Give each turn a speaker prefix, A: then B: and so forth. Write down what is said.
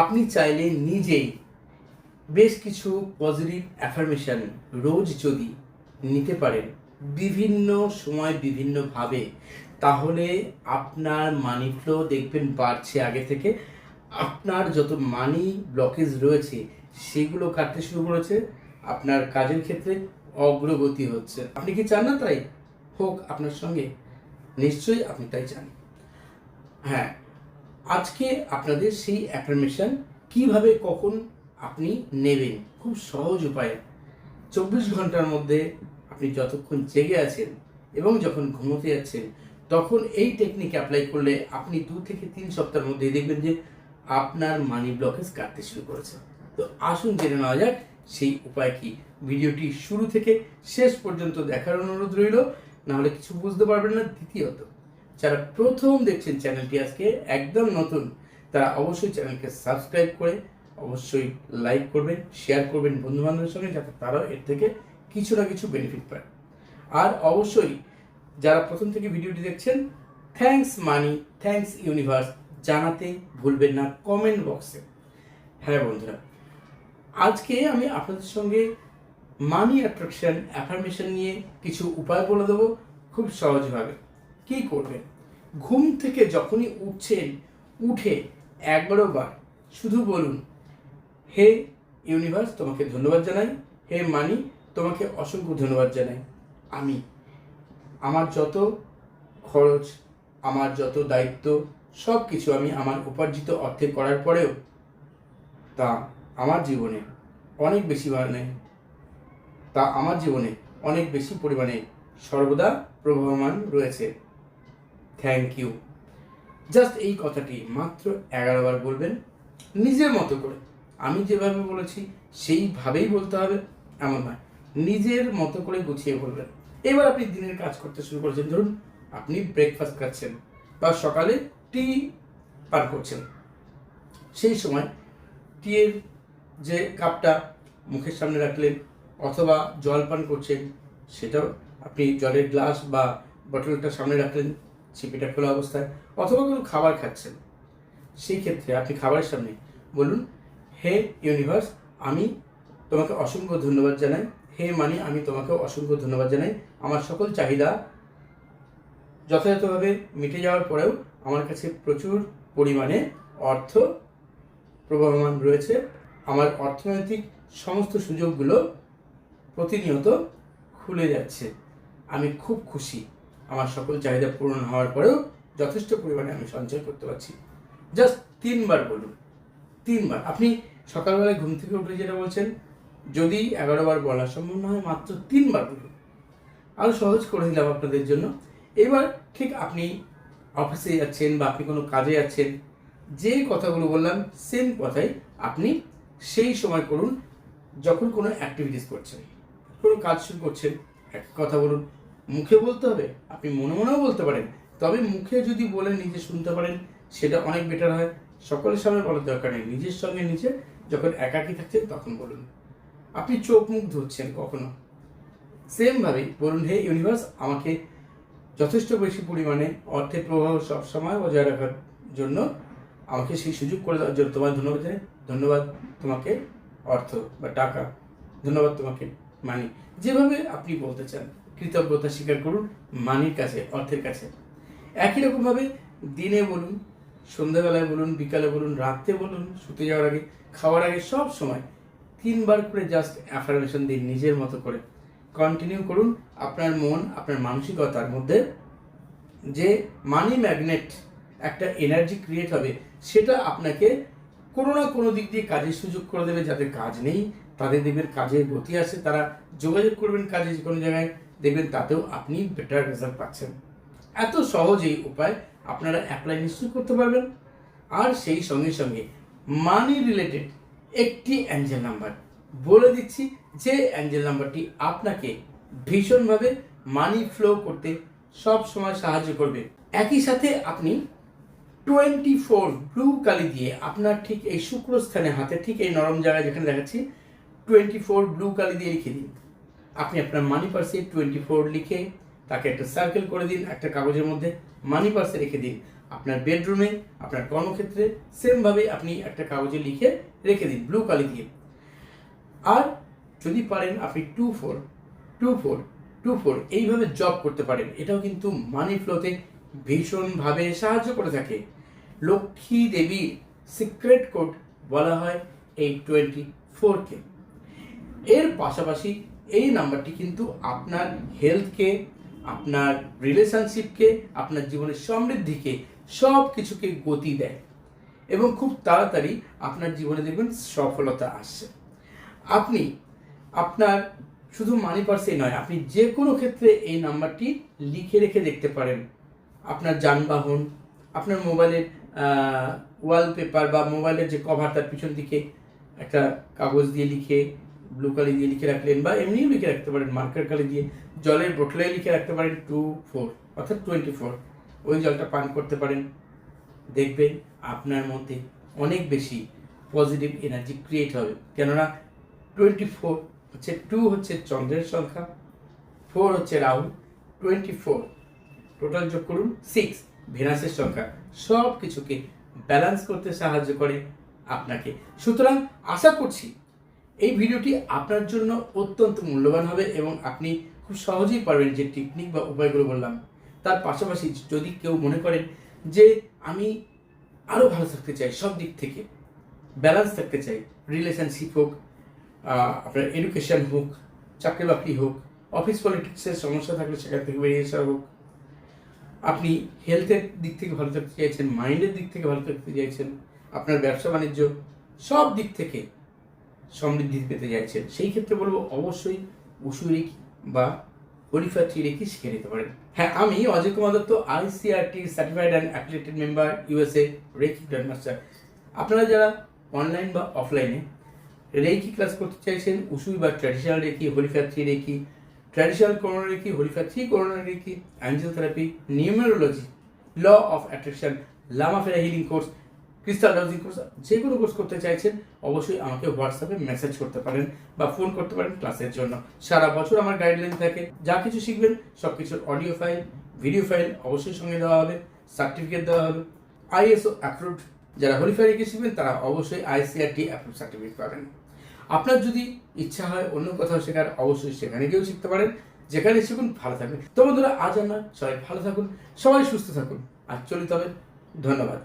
A: আপনি চাইলে নিজেই বেশ কিছু পজিটিভ অ্যাফার্মেশন রোজ যদি নিতে পারেন বিভিন্ন সময় বিভিন্নভাবে, তাহলে আপনার মানি ফ্লো দেখবেন বাড়ছে আগে থেকে। আপনার যত মানি ব্লকেজ রয়েছে, সেগুলো কাটতে শুরু করেছে। আপনার কাজের ক্ষেত্রে অগ্রগতি হচ্ছে। আপনি কি চান না তাই? হোক, আপনার সঙ্গে। নিশ্চয়ই আপনি তাই চান। হ্যাঁ আজকে আপনাদের সেই অ্যাফার্মেশন কীভাবে কখন আপনি নেবেন? খুব সহজ উপায়ে। চব্বিশ ঘণ্টার মধ্যে আপনি যতক্ষণ জেগে আছেন এবং যখন ঘুমোতে যাচ্ছেন, তখন এই টেকনিক অ্যাপ্লাই করলে আপনি দু থেকে তিন সপ্তাহের মধ্যে দেখবেন যে আপনার মানি ব্লকেজ কাটতে শুরু করেছে। তো আসুন জেনে নেওয়া যাক সেই উপায় কি। ভিডিওটি শুরু থেকে শেষ পর্যন্ত দেখার অনুরোধ রইল, নাহলে কিছু বুঝতে পারবেন না। দ্বিতীয়ত যারা প্রথম দেখছেন চ্যানেলটি আজকে একদম নতুন, তারা অবশ্যই চ্যানেলকে সাবস্ক্রাইব করে অবশ্যই লাইক করবেন, শেয়ার করবেন বন্ধু বান্ধবের সঙ্গে, যাতে তারাও এর থেকে কিছু না কিছু বেনিফিট পায়। আর অবশ্যই যারা প্রথম থেকে ভিডিওটি দেখছেন থ্যাঙ্কস মানি থ্যাঙ্কস ইউনিভার্স জানাতে ভুলবেন না কমেন্ট বক্সে হ্যাঁ বন্ধুরা, আজকে আমি আপনাদের সঙ্গে মানি অ্যাট্রাকশন অ্যাফার্মেশন নিয়ে কিছু উপায় বলে দেবো খুব সহজভাবে। কি করবেন ঘুম থেকে যখনই উঠছেন, উঠে এগারো বার শুধু বলুন, হে ইউনিভার্স, তোমাকে ধন্যবাদ জানাই। হে মানি, তোমাকে অসংখ্য ধন্যবাদ জানাই। আমি, আমার যত খরচ, আমার যত দায়িত্ব সব কিছু আমি আমার উপার্জিত অর্থে করার পরেও তা আমার জীবনে অনেক বেশি মানে তা আমার জীবনে অনেক বেশি পরিমাণে সর্বদা প্রবাহমান রয়েছে। থ্যাংক ইউ জাস্ট এই কথাটি মাত্র এগারো বার বলবেন, নিজের মতো করে। আমি যেভাবে বলেছি, সেইভাবেই বলতে হবে, এমন নয়। নিজের মতো করে গুছিয়ে বলবেন। এবার আপনি দিনের কাজ করতে শুরু করেছেন। ধরুন, আপনি ব্রেকফাস্ট খাচ্ছেন বা সকালে টি পান করছেন। সেই সময় টিয়ের যে কাপটা মুখের সামনে রাখলেন অথবা জল পান করছেন, সেটাও আপনি জলের গ্লাস বা বটলটা সামনে রাখলেন। ছিপিটা খোলা অবস্থায় অথবা কোনো খাবার খাচ্ছেন। সেই ক্ষেত্রে আপনি খাবারের সামনে বলুন, হে ইউনিভার্স, আমি তোমাকে অসংখ্য ধন্যবাদ জানাই। হে মানি, আমি তোমাকে অসংখ্য ধন্যবাদ জানাই। আমার সকল চাহিদা যথাযথভাবে মিটে যাওয়ার পরেও আমার কাছে প্রচুর পরিমাণে অর্থ প্রবাহমান রয়েছে। আমার অর্থনৈতিক সমস্ত সুযোগগুলো প্রতিনিয়ত খুলে যাচ্ছে। আমি খুব খুশি। আমার সকল চাহিদা পূরণ হওয়ার পরেও যথেষ্ট পরিমাণে আমি সঞ্চয় করতে পারছি। জাস্ট তিনবার বলুন, তিনবার। আপনি সকালবেলায় ঘুম থেকে উঠে যেটা বলছেন, যদি এগারো বার বলা সম্ভব না হয়, মাত্র তিনবার বলুন। আরও সহজ করে দিলাম আপনাদের জন্য। এবার ঠিক আপনি অফিসে যাচ্ছেন বা আপনি কোনো কাজে যাচ্ছেন, যে কথাগুলো বললাম সেম কথাই আপনি সেই সময় করুন, যখন কোনো অ্যাক্টিভিটিস করছেন, কোনো কাজ শুরু করছেন, এক কথা বলুন মুখে বলতে হবে? আপনি মনে মনেও বলতে পারেন। তবে মুখে যদি বলে নিজে শুনতে পারেন, সেটা অনেক বেটার হয়। সকলের সামনে বলার দরকার নেই। নিজের সঙ্গে নিজে যখন একাকী থাকছেন, তখন বলুন। আপনি চোখ মুখ ধরছেন কখনো? সেমভাবেই বলুন, হে ইউনিভার্স আমাকে যথেষ্ট বেশি পরিমাণে অর্থের প্রবাহ সবসময় বজায় রাখার জন্য আমাকে সেই সুযোগ করে দেওয়ার জন্য তোমার ধন্যবাদ ধন্যবাদ তোমাকে অর্থ বা টাকা। ধন্যবাদ তোমাকে। মানি যেভাবে আপনি বলতে চান, কৃতজ্ঞতা স্বীকার করুন, মানির কাছে, অর্থের কাছে। একই রকমভাবে দিনে বলুন, সন্ধ্যাবেলায় বলুন, বিকালে বলুন, রাত্রে বলুন, শুতে যাওয়ার আগে, খাওয়ার আগে সব সময় তিনবার করে জাস্ট অ্যাফার্মেশন দিন নিজের মতো করে কন্টিনিউ করুন আপনার মন, আপনার মানসিকতার মধ্যে যে মানি ম্যাগনেট একটা এনার্জি ক্রিয়েট হবে, সেটা আপনাকে কোনো না কোনো দিক দিয়ে কাজের সুযোগ করে দেবে যাদের কাজ নেই তাদের দেখবেন কাজের গতি আছে, তারা যোগাযোগ করবেন কাজে যে কোনো জায়গায়, দেখবেন তাতেও আপনি বেটার রেজাল্ট পাচ্ছেন। এত সহজ এই উপায় আপনারা অ্যাপ্লাই নিশ্চয়ই করতে পারবেন। আর সেই সঙ্গে সঙ্গে মানি রিলেটেড একটি অ্যাঞ্জেল নাম্বার বলে দিচ্ছি, যে অ্যাঞ্জেল নাম্বারটি আপনাকে ভীষণভাবে মানি ফ্লো করতে সব সময় সাহায্য করবে। একই সাথে আপনি টোয়েন্টি ফোর ব্লু কালি দিয়ে আপনার ঠিক এই শুক্রস্থানে হাতে ঠিক এই নরম জায়গায় যেখানে দেখাচ্ছি টোয়েন্টি ফোর ব্লু কালি দিয়ে লিখে দিন। আপনি আপনার মানি পার্সে টোয়েন্টি ফোর লিখে তাকে একটা সার্কেল করে দিন, একটা কাগজের মধ্যে মানি পার্সে রেখে দিন। আপনার বেডরুমে আপনার কর্মক্ষেত্রে সেমভাবে আপনি একটা কাগজে লিখে রেখে দিন ব্লু কালি দিয়ে। আর যদি পারেন আপনি two four two four two four এইভাবে জব করতে পারেন। এটাও কিন্তু মানি ফ্লোতে ভীষণভাবে সাহায্য করে থাকে। লক্ষ্মী দেবীর সিক্রেট কোড বলা হয় এই টোয়েন্টি ফোরকে এর পাশাপাশি এই নাম্বারটি কিন্তু আপনার হেলথকে আপনার রিলেশনশিপকে আপনার জীবনের সমৃদ্ধিকে সব কিছুকে গতি দেয়। এবং খুব তাড়াতাড়ি আপনার জীবনে দেখবেন সফলতা আসছে। আপনি, আপনার শুধু মানি পার্সেই নয়, আপনি যে কোনো ক্ষেত্রে এই নাম্বারটি লিখে রেখে দেখতে পারেন। আপনার যানবাহন, আপনার মোবাইলের ওয়ালপেপার বা মোবাইলের যে কভার তার পিছন দিকে একটা কাগজ দিয়ে লিখে ব্লু কালি দিয়ে লিখে রাখলেন বা এমনিও লিখে রাখতে পারেন মার্কার কালি দিয়ে জলের বোতলে লিখে রাখতে পারেন টু ফোর অর্থাৎ টোয়েন্টি ফোর ওই জলটা পান করতে পারেন। দেখবেন আপনার মধ্যে অনেক বেশি পজিটিভ এনার্জি ক্রিয়েট হবে। কেননা টোয়েন্টি ফোর হচ্ছে টু হচ্ছে চন্দ্রের সংখ্যা ফোর হচ্ছে রাহু টোয়েন্টি ফোর টোটাল যোগ করুন সিক্স ভেনাসের সংখ্যা সব কিছুকে ব্যালেন্স করতে সাহায্য করে আপনাকে। সুতরাং আশা করছি এই ভিডিওটি আপনার জন্য অত্যন্ত মূল্যবান হবে এবং আপনি খুব সহজেই পারবেন যে টেকনিক বা উপায়গুলো বললাম। তার পাশাপাশি যদি কেউ মনে করেন যে আমি আরও ভালো থাকতে চাই সব দিক থেকে ব্যালেন্স থাকতে চাই রিলেশনশিপ হোক আপনার এডুকেশন হোক, চাকরি বাকরি হোক অফিস পলিটিক্সের সমস্যা থাকলে সেখান থেকে বেরিয়ে আসা হোক, আপনি হেলথের দিক থেকে ভালো থাকতে চাইছেন মাইন্ডের দিক থেকে ভালো থাকতে চাইছেন, আপনার ব্যবসা বাণিজ্য সব দিক থেকে সমৃদ্ধি পেতে চাইছেন সেই ক্ষেত্রে বলব অবশ্যই উসু রেখি বা হরিফাত্রি রেখি শিখে নিতে পারেন। হ্যাঁ আমি Ajay Kumar Dutta, ICRT certified and affiliated member USA reiki grandmaster আপনারা যারা অনলাইন বা অফলাইনে রেকি ক্লাস করতে চাইছেন উসুই বা ট্র্যাডিশনাল রেকি হরিফাত্রি reiki traditional corona reiki হরিফাত্রি Karuna reiki angel therapy numerology law of attraction লামাফেরা healing course crystal dowsing course যে কোনো কোর্স করতে চাইছেন, অবশ্যই আমাকে হোয়াটসঅ্যাপে মেসেজ করতে পারেন বা ফোন করতে পারেন ক্লাসের জন্য। সারা বছর আমার গাইডলাইন থাকে, যা কিছু শিখবেন সব কিছুর অডিও ফাইল ভিডিও ফাইল অবশ্যই সঙ্গে দেওয়া হবে সার্টিফিকেট দেওয়া হবে। আইএসও অ্যাপ্রুভড যারা হরিফাই রেখে শিখবেন, তারা অবশ্যই আইসিআরটি অ্যাপ্রুভ সার্টিফিকেট পাবেন। আপনার যদি ইচ্ছা হয় অন্য কোথাও শেখার, অবশ্যই সেখানে গিয়েও শিখতে পারেন। যেখানে শিখুন, ভালো থাকবেন। তো বন্ধুরা, আজ আমরা সবাই ভালো থাকুন, সবাই সুস্থ থাকুন। আর চলিত হবে ধন্যবাদ।